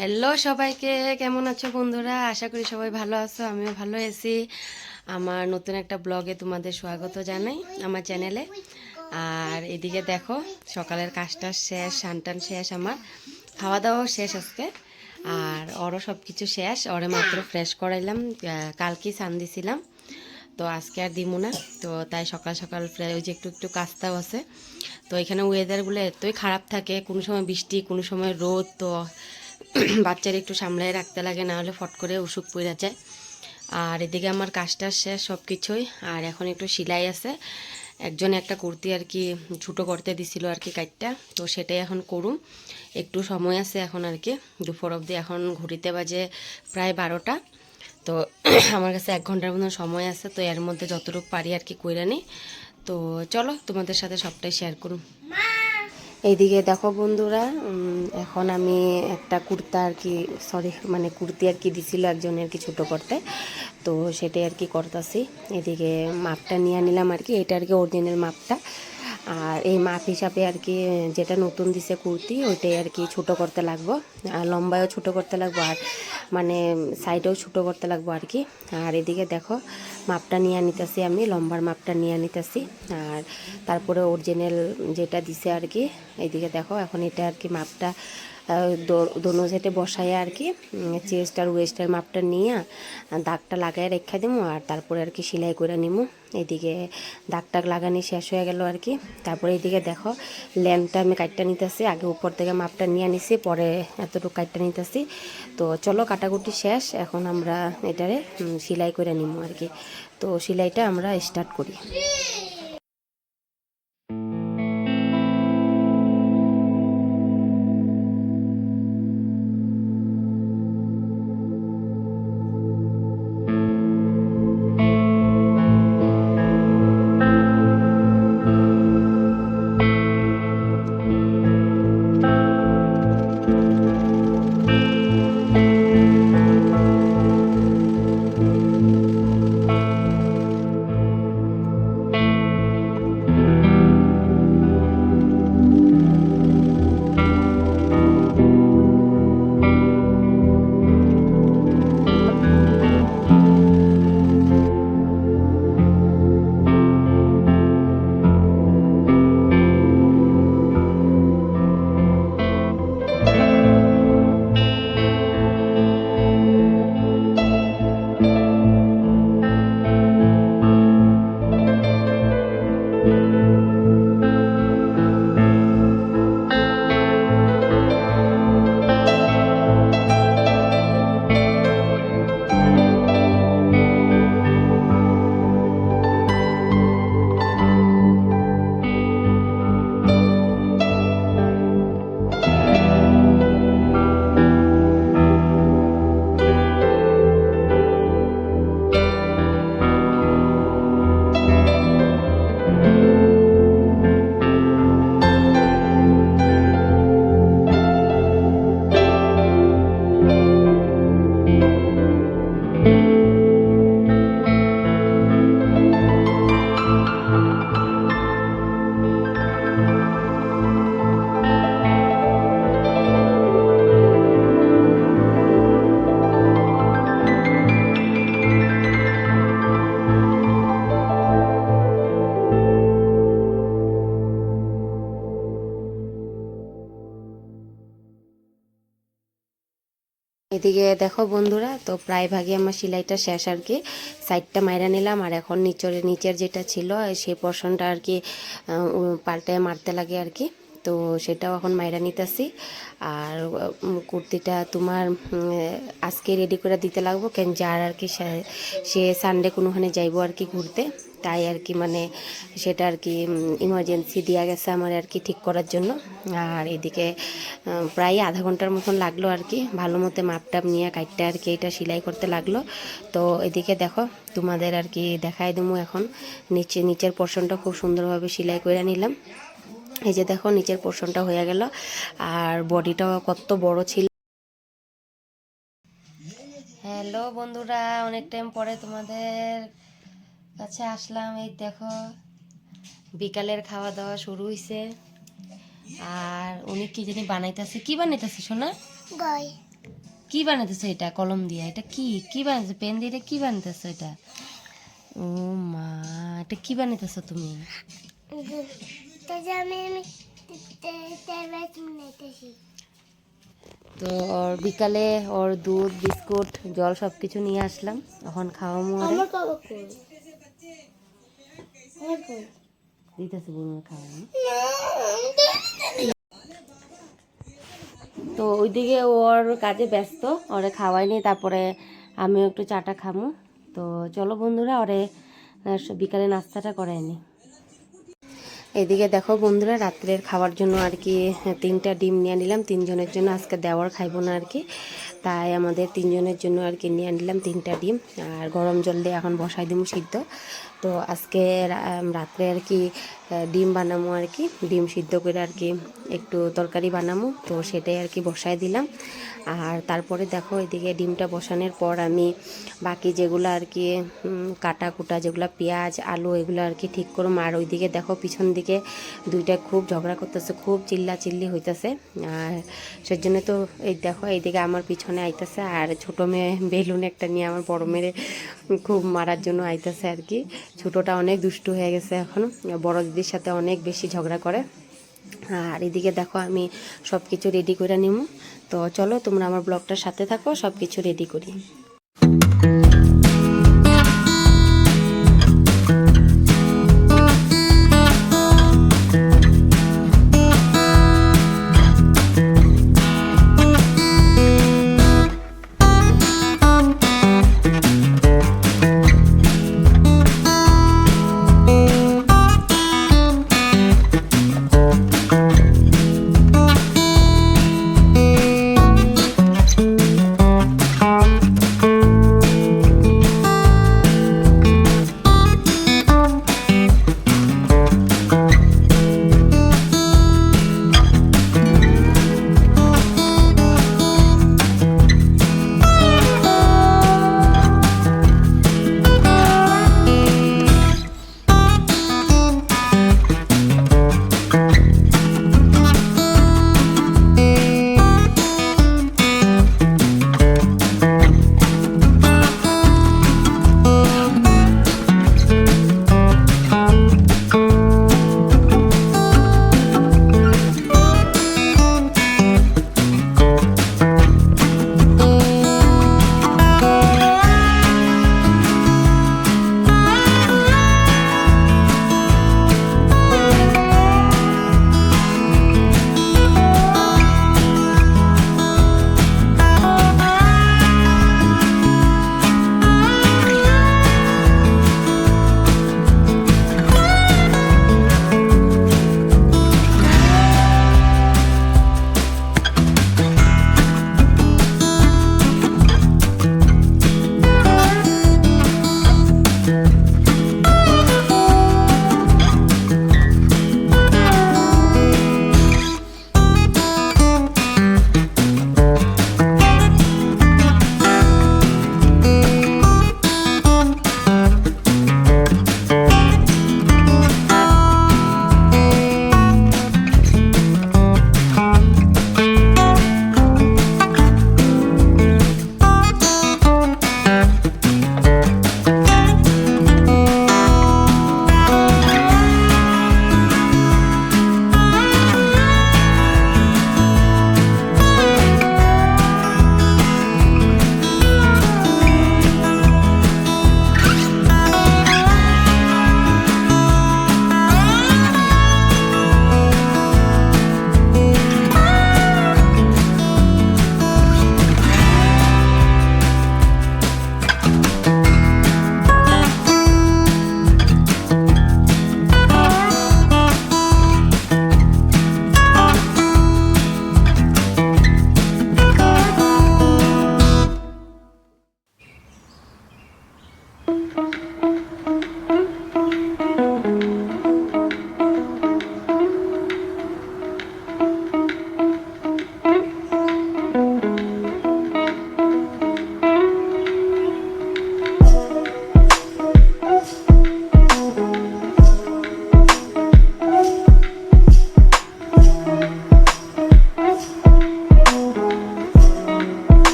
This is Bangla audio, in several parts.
হ্যালো সবাইকে, কেমন আছো বন্ধুরা? আশা করি সবাই ভালো আছো, আমিও ভালো আছি। আমার নতুন একটা ব্লগে তোমাদের স্বাগত জানাই আমার চ্যানেলে। আর এদিকে দেখো, সকালের কাজটা শেষ সানটান শেষ আমার। খাওয়া দাওয়াও শেষ আজকে। আর ওরও সব কিছু শেষ, ওরে মাত্র ফ্রেশ করাইলাম কালকেই সান দিছিলাম। তো আজকে আর দিমু না, তো তাই সকাল সকাল প্রায় ওই যে একটু একটু কাজটাও আছে। তো এখানে ওয়েদারগুলো এতই খারাপ থাকে, কোনো সময় বৃষ্টি, কোনো সময় রোদ, তো বাচ্চার একটু সামলায় রাখতে লাগে, না হলে ফট করে অসুখ পড়ে যায়। আর এদিকে আমার কাজটা শেষ সব কিছুই আর এখন একটু সেলাই আছে। একজন একটা কুর্তি আর কি ছোটো করতে দিছিল আর কি কাজটা, তো সেটাই এখন করুম। একটু সময় আছে এখন আর কি, দুপুর অবধি এখন ঘড়িতে বাজে প্রায় বারোটা। তো আমার কাছে এক ঘণ্টার মতন সময় আছে, তো এর মধ্যে যতটুকু পারি আর কি কইরা নিই। তো চলো তোমাদের সাথে সবটাই শেয়ার করুন এইদিকে দেখো বন্ধুরা এখন আমি একটা কুর্তা আর কি সরি মানে কুর্তি আর কি দিছিল একজনের আর কি ছোট করতে। তো সেটাই আর কি করতাছি। এদিকে মাপটা নিয়ে নিলাম আর কি, এটা আর কি অরিজিনাল মাপটা। আর এই মাপ হিসাবে আর কি, যেটা নতুন দিছে কুর্তি, ওইটাই আর কি ছোটো করতে লাগবো। আর লম্বায়ও ছোটো করতে লাগবো, আর মানে সাইডেও ছোটো করতে লাগবো আর কি। আর এদিকে দেখো, মাপটা নিয়ে নিতেছি আমি, লম্বার মাপটা নিয়ে নিতেছি আর তারপরে অরিজিনাল যেটা দিছে আর কি এইদিকে দেখো, এখন এটা আর কি মাপটা দোনো সেটে বসায় আর কি চেস্ট আর ওয়েস্টের মাপটা নিয়ে, দাগটা লাগাই রেখা দিমু আর তারপরে আর কি সেলাই করে নিমু। এদিকে দাগ টাগ লাগানি শেষ হয়ে গেল আর কি। তারপরে এইদিকে দেখো ল্যাম্পটা আমি কাটটা নিতেছি, আগে উপর থেকে মাপটা নিয়ে নিছি, পরে এতটুকু কাটটা নিতেছি। তো চলো, কাটাকুটি শেষ, এখন আমরা এটারে সেলাই করে নিমু আর কি। তো সেলাইটা আমরা স্টার্ট করি। এদিকে দেখো বন্ধুরা, তো প্রায় ভাগে আমার সেলাইটা শেষ আর কি। সাইডটা মাইরা নিলাম আর এখন নিচের নিচের যেটা ছিল, সেই পোর্শনটা আর কি পাল্টায় মারতে লাগে আর কি। তো সেটাও এখন মাইরা নিতেছি। আর কুর্তিটা তোমার আজকে রেডি করে দিতে লাগবো, কেন যার আর কি সে সানডে কোনোখানে যাইবো আর কি ঘুরতে। তাই আর কি মানে সেটা আর কি ইমার্জেন্সি দেওয়া গেছে আমার আর কি ঠিক করার জন্য। আর এদিকে প্রায় আধা ঘণ্টার মতন লাগল আর কি। ভালো মতো মাপটাপ নিয়ে কাটতে আর কি এটা সেলাই করতে লাগল। তো এদিকে দেখো, তোমাদের আর কি দেখাই দেবো এখন। নিচে, নিচের পোর্শনটা খুব সুন্দরভাবে সেলাই করে নিলাম। এই যে দেখো, নিচের পোর্শনটা হয়ে গেল। আর বডিটাও কত বড় ছিল। হ্যালো বন্ধুরা, অনেক টাইম পরে তোমাদের কাছে আসলাম। এই দেখো বিকালের খাওয়া দাওয়া শুরু হয়েছে আর উনি কি জানি বানাইতেছে? কি বানাইতেছে শোনা কি বানাইতেছে এটা? কলম দিয়ে। এটা কি? কি বানাইছে? পেন দিয়ে এটা কি বানাইতেছো এটা? ও মা এটা কি বানাইতেছো তুমি? তো ওর বিকালে ওর দুধ বিস্কুট জল সব কিছু নিয়ে আসলাম। এখন খাওয়ামো আরে আমার বাবা কই আমার কই তো ওইদিকে ওর কাজে ব্যস্ত, ওরে খাওয়াইনি তারপরে আমিও একটু চাটা খামু। তো চলো বন্ধুরা, ওরে বিকালে নাস্তাটা করাইনি এদিকে দেখো বন্ধুরা, রাত্রের খাওয়ার জন্য আর কি, তিনটা ডিম নিয়ে নিলাম, তিনজনের জন্য আজকে দেওয়ার খাইবো না আর কি। তাই আমাদের তিনজনের জন্য আর কি নিয়ে নিলাম তিনটা ডিম আর গরম জল দিয়ে এখন বসাই দিব সিদ্ধ। তো আজকে রাত্রে আর কি ডিম বানামো আর কি, ডিম সিদ্ধ করে আর কি একটু তরকারি বানামো। তো সেটাই আর কি বসাই দিলাম। আর তারপরে দেখো এদিকে ডিমটা বসানোর পর আমি বাকি যেগুলো আর কি কাটা কুটা যেগুলো পেঁয়াজ, আলু এগুলো আর কি ঠিক করুম। আর ওইদিকে দেখো পিছন দিকে দুইটা খুব ঝগড়া করতেছে, খুব চিল্লা চিল্লি হইতেছে। আর সেজন্য তো এই দেখো এইদিকে আমার পিছনে আইতেছে আর ছোট মেয়ে বেলুন একটা নিয়ে আমার বড় মেয়ে খুব মারার জন্য আইতাছে আর কি। ছোটোটা অনেক দুষ্টু হয়ে গেছে এখন। বড় দিদির সাথে অনেক বেশি ঝগড়া করে। আর এদিকে দেখো আমি সব কিছু রেডি করে নিব তো চলো তোমরা আমার ব্লগটার সাথে থাকো সব কিছু রেডি করি।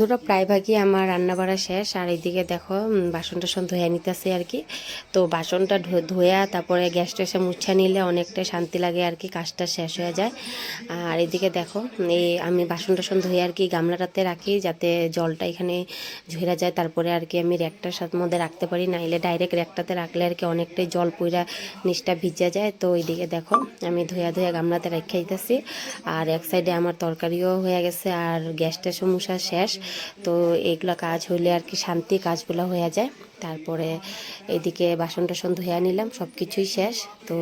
বন্ধুরা প্রায় ভাগই আমার রান্না বাড়া শেষ, আর এইদিকে দেখো বাসন টাসন ধুয়ে নিতেছে আর কি। তো বাসনটা ধুয়া তারপরে গ্যাস ট্যাসে মুছা নিলে অনেকটা শান্তি লাগে আর কি, কাজটা শেষ হয়ে যায়। আর এদিকে দেখো এই আমি বাসন টাসন ধুয়ে আর কি গামলাটাতে রাখি, যাতে জলটা এখানে ঝরে যায়। তারপরে আর কি আমি র্যাকটার সাথে মধ্যে রাখতে পারি, নাইলে ডাইরেক্ট র্যাকটাতে রাখলে আর কি অনেকটাই জল পুইরা নিচটা ভিজা যায়। তো এইদিকে দেখো, আমি ধুয়া ধুয়া গামলাতে রেখে দিতেছি। আর এক সাইডে আমার তরকারিও হয়ে গেছে, আর গ্যাসটা সমস্যা শেষ। তো এইগুলো কাজ হইলে আর কি শান্তি কাজগুলো হয়ে যায়। তারপরে এদিকে বাসন টাসন ধুয়ে নিলাম সব কিছুই শেষ। তো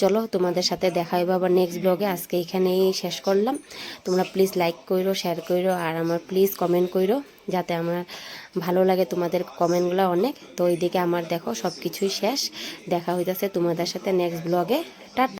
চলো তোমাদের সাথে দেখা হবে আবার নেক্সট ব্লগে আজকে এখানেই শেষ করলাম। তোমরা প্লিজ লাইক করো শেয়ার করো আর আমার প্লিজ কমেন্ট করো যাতে আমার ভালো লাগে তোমাদের কমেন্টগুলো অনেক। তো এইদিকে আমার দেখো সব কিছুই শেষ। দেখা হইতেছে তোমাদের সাথে নেক্সট ব্লগে টাটা।